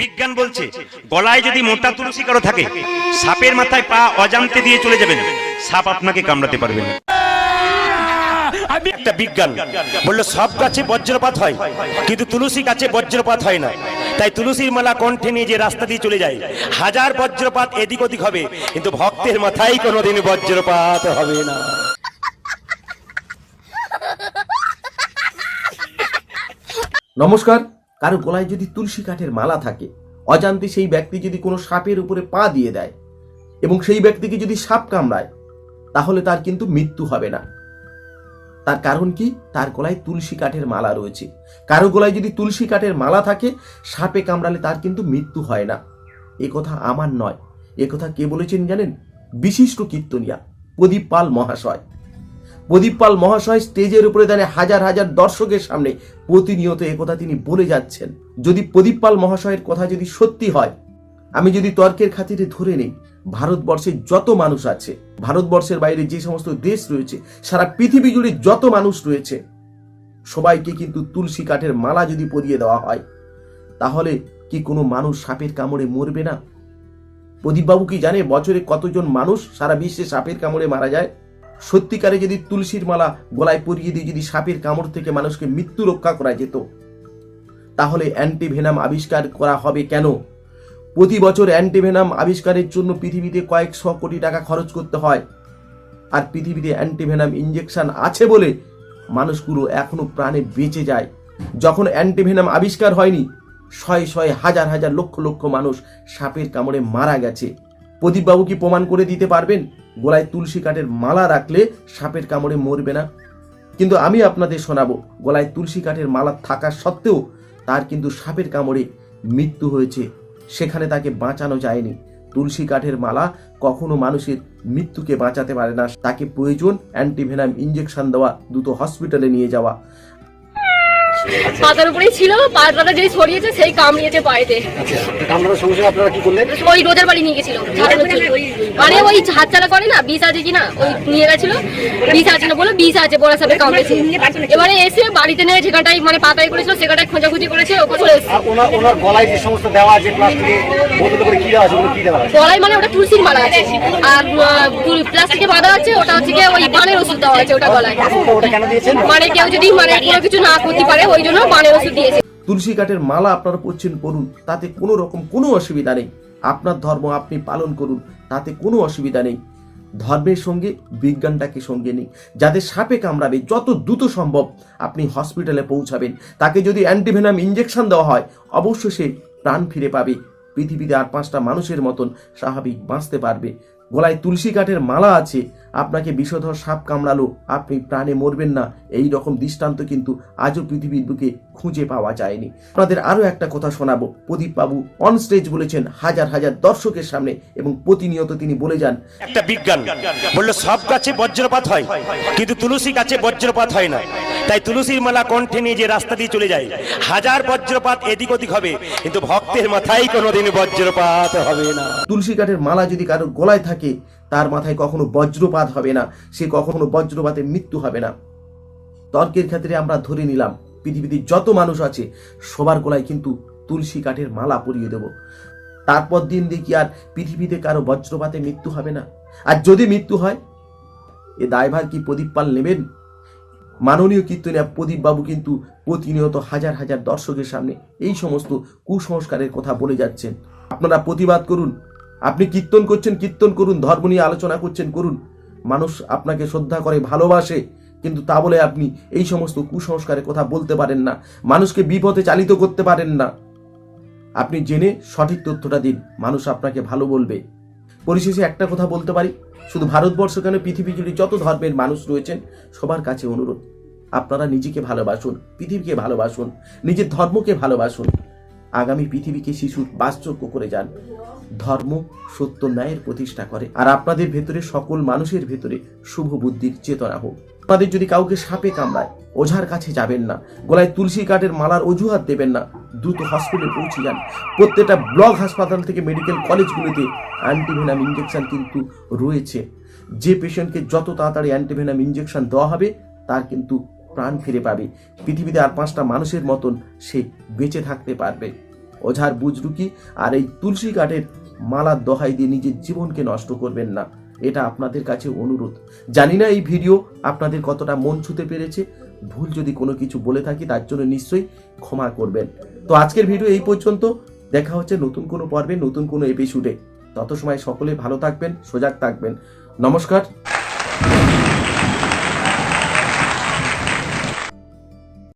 বিজ্ঞান বলছে গলায় যদি মোটা তুলসী কারও থাকে সাপের মাথায় পা অজান্তে দিয়ে চলে যাবেন। সাপ আপনাকে কামড়াতে পারবে না। একটা বিজ্ঞান বলল সব গাছে বজ্রপাত হয় কিন্তু তুলসী গাছে বজ্রপাত হয় না। তাই তুলসীর মালা কণ্ঠে নিয়ে যে রাস্তা দিয়ে চলে যায় হাজার বজ্রপাত এদিক ওদিক হবে কিন্তু ভক্তের মাথায় কোনোদিন বজ্রপাত হবে না। নমস্কার কারও গলায় যদি তুলসী কাঠের মালা থাকে, অজান্তে সেই ব্যক্তি যদি কোনো সাপের উপরে পা দিয়ে দেয় এবং সেই ব্যক্তিকে যদি সাপ কামড়ায়, তাহলে তার কিন্তু মৃত্যু হবে না। তার কারণ কি? তার গলায় তুলসী কাঠের মালা রয়েছে। কারও গলায় যদি তুলসী কাঠের মালা থাকে, সাপে কামড়ালে তার কিন্তু মৃত্যু হয় না। এ কথা আমার নয়। এ কথা কে বলেছেন জানেন? বিশিষ্ট কীর্তনিয়া, প্রদীপ পাল মহাশয়। প্রদীপ পাল মহাশয় স্টেজের উপরে দাঁড়িয়ে হাজার হাজার দর্শকের সামনে প্রতিনিয়ত একথা তিনি বলে যাচ্ছেন। যদি প্রদীপ পাল মহাশয়ের কথা যদি সত্যি হয়, আমি যদি তর্কের খাতিরে ধরে নেই, ভারতবর্ষে যত মানুষ আছে, ভারতবর্ষের বাইরে যে সমস্ত দেশ রয়েছে, সারা পৃথিবী জুড়ে যত মানুষ রয়েছে, সবাইকে কিন্তু তুলসী কাঠের মালা যদি পরিয়ে দেওয়া হয়, তাহলে কি কোনো মানুষ সাপের কামড়ে মরবে না? প্রদীপবাবু কি জানে বছরে কতজন মানুষ সারা বিশ্বে সাপের কামড়ে মারা যায়? সত্যিকারে যদি তুলসীর মালা গলায় পরিয়ে দিয়ে যদি সাপের কামড় থেকে মানুষকে মৃত্যু রক্ষা করা যেত, তাহলে অ্যান্টিভেনাম আবিষ্কার করা হবে কেন? প্রতি বছর অ্যান্টিভেনাম আবিষ্কারের জন্য পৃথিবীতে কয়েকশো কোটি টাকা খরচ করতে হয়। আর পৃথিবীতে অ্যান্টিভেনাম ইঞ্জেকশন আছে বলে মানুষগুলো এখনও প্রাণে বেঁচে যায়। যখন অ্যান্টিভেনাম আবিষ্কার হয়নি, শয়ে শয়ে হাজার হাজার লক্ষ লক্ষ মানুষ সাপের কামড়ে মারা গেছে। প্রদীপবাবু কি প্রমাণ করে দিতে পারবেন? গলায় তুলসী কাঠের মালা রাখলে সাপের কামড়ে মরবে না। কিন্তু আমি আপনাদের শোনাবো, গলায় তুলসী কাঠের মালা থাকা সত্ত্বেও তার কিন্তু সাপের কামড়ে মৃত্যু হয়েছে। সেখানে তাকে বাঁচানো যায়নি। তুলসী কাঠের মালা কখনো মানুষের মৃত্যুকে বাঁচাতে পারে না। তাকে প্রয়োজন অ্যান্টিভেনাম ইঞ্জেকশন দেওয়া দ্রুত হসপিটালে নিয়ে যাওয়া। পাতার উপরেই ছিল পাতাটা যেই ছড়িয়েছে সেই কামড়িয়েছে পায়েতে কামড়ানোর সঙ্গে সঙ্গে আপনারা কি করলেন? ওই রোজার বাড়ি নিয়ে গেছিল। মানে ওই হাতচালা করে না বিষ আছে কিনা ওই নিয়ে গেছিল। বিষ আছে না বলে বিষ আছে বড় সাপে কামড়েছে এবারে এসে বাড়িতে নিয়ে যেখানটায় মানে পাতায় করেছিল সেখানটায় খোঁজাখুঁজি করেছে ওকে চলে ওনার গলায় যে সমস্ত দেওয়া আছে প্লাস্টিকে করে কি দেওয়া আছে ওগুলো কি দেওয়া আছে? গলায় মানে ওটা তুলসীর মালা আছে। আর প্লাস্টিকে বাঁধা আছে ওটা হচ্ছে ওই বানের ওষুধ দেওয়া আছে ওটা গলায়। মানে কেউ যদি মানে কোনো কিছু না করতে পারে ওই জন্য ওষুধ দিয়েছে। তুলসী কাঠের মালা আপনারা পরছেন পড়ুন তাতে কোনো রকম কোনো অসুবিধা নেই। আপনার ধর্ম আপনি পালন করুন, তাতে কোনো অসুবিধা নেই। ধর্মের সঙ্গে বিজ্ঞানটাকে সঙ্গে নিই? যাদের সাপে কামড়াবে, যত দ্রুত সম্ভব আপনি হসপিটালে পৌঁছাবেন। তাকে যদি অ্যান্টিভেনাম ইঞ্জেকশন দেওয়া হয় অবশ্য সে প্রাণ ফিরে পাবে। পৃথিবীতে আর পাঁচটা মানুষের মতন স্বাভাবিক বাঁচতে পারবে। গলায় তুলসী কাঠের মালা আছে। আপনাকে বিষধর সাপ কামড়ালো। আপনি প্রাণে মরবেন না। এই রকম দৃষ্টান্ত কিন্তু আজও পৃথিবীর বুকে খুঁজে পাওয়া যায়নি। আপনাদের আরও একটা কথা শোনাবো। প্রদীপ বাবু অন স্টেজ বলেছেন, হাজার হাজার দর্শকের সামনে এবং প্রতিনিয়ত তিনি বলে যান, একটা বিজ্ঞান। বলল, সব গাছে বজ্রপাত হয়, কিন্তু তুলসী গাছে বজ্রপাত হয় না। তাই তুলসীর মালা কণ্ঠে নিয়ে যে রাস্তা দিয়ে চলে যায়, হাজার বজ্রপাত এদিক ওদিক হবে, কিন্তু ভক্তের মাথায় কোনোদিন বজ্রপাত হবে না। তুলসী কাঠের মালা যদি কারও গলায় থাকে, তার মাথায় কখনো বজ্রপাত হবে না, সে কখনো বজ্রপাতে মৃত্যু হবে না। তর্কের ক্ষেত্রে আমরা ধরে নিলাম, পৃথিবীতে যত মানুষ আছে, সবার গলায় কিন্তু তুলসী কাঠের মালা পরিয়ে দেব। তারপর দিন দেখি আর পৃথিবীতে কারও বজ্রপাতে মৃত্যু হবে না। আর যদি মৃত্যু হয়, এ দায়ভার কি প্রদীপ পাল নেবেন? মাননীয় কীর্তনিয়া প্রদীপ বাবু কিন্তু প্রতিনিয়ত হাজার হাজার দর্শকের সামনে এই সমস্ত কুসংস্কারের কথা বলে যাচ্ছেন। আপনারা প্রতিবাদ করুন। আপনি কীর্তন করছেন, কীর্তন করুন, ধর্ম নিয়ে আলোচনা করছেন, করুন। মানুষ আপনাকে শ্রদ্ধা করে, ভালোবাসে, কিন্তু তা বলে আপনি এই সমস্ত কুসংস্কারের কথা বলতে পারেন না। মানুষকে বিপথে চালিত করতে পারেন না। আপনি জেনে সঠিক তথ্যটা দিন। মানুষ আপনাকে ভালো বলবে। পরিশেষে একটা কথা বলতে পারি? শুধু ভারতবর্ষ কেন পৃথিবী জুড়ে যত ধর্মের মানুষ রয়েছেন, সবার কাছে অনুরোধ। আপনারা নিজেকে ভালোবাসুন, পৃথিবীকে ভালোবাসুন, নিজের ধর্মকে ভালোবাসুন। আগামী পৃথিবীকে শিশুর বাসযোগ্য করে যান। ধর্ম সত্য ন্যায়ের প্রতিষ্ঠা করে। আর আপনাদের ভেতরে সকল মানুষের ভেতরে শুভ বুদ্ধির চেতনা হোক। আপনাদের যদি কাউকে সাপে কামড়ায়, ওঝার কাছে যাবেন না। গলায় তুলসী কাঠের মালার অজুহাত দেবেন না। দ্রুত হসপিটালে পৌঁছে যান। প্রত্যেকটা ব্লক হাসপাতাল থেকে মেডিকেল কলেজগুলিতে অ্যান্টিভেনাম ইঞ্জেকশন কিন্তু রয়েছে। যে পেশেন্টকে যত তাড়াতাড়ি অ্যান্টিভেনাম ইঞ্জেকশন দেওয়া হবে, তার কিন্তু প্রাণ ফিরে পাবে। পৃথিবীতে আর পাঁচটা মানুষের মতন সে বেঁচে থাকতে পারবে। ওঝার বুজরুকি আর এই তুলসী কাঠের মালার দহাই দিয়ে নিজের জীবনকে নষ্ট করবেন না। এটা আপনাদের কাছে অনুরোধ। জানি না এই ভিডিও আপনাদের কতটা মন ছুতে পেরেছে। ভুল যদি কোনো কিছু বলে থাকি, তার জন্য নিশ্চয়ই ক্ষমা করবেন। তো আজকের ভিডিও এই পর্যন্ত। দেখা হচ্ছে নতুন কোনো পর্বে, নতুন কোনো এপিসোডে তত সময় সকলে ভালো থাকবেন, সজাগ থাকবেন। নমস্কার।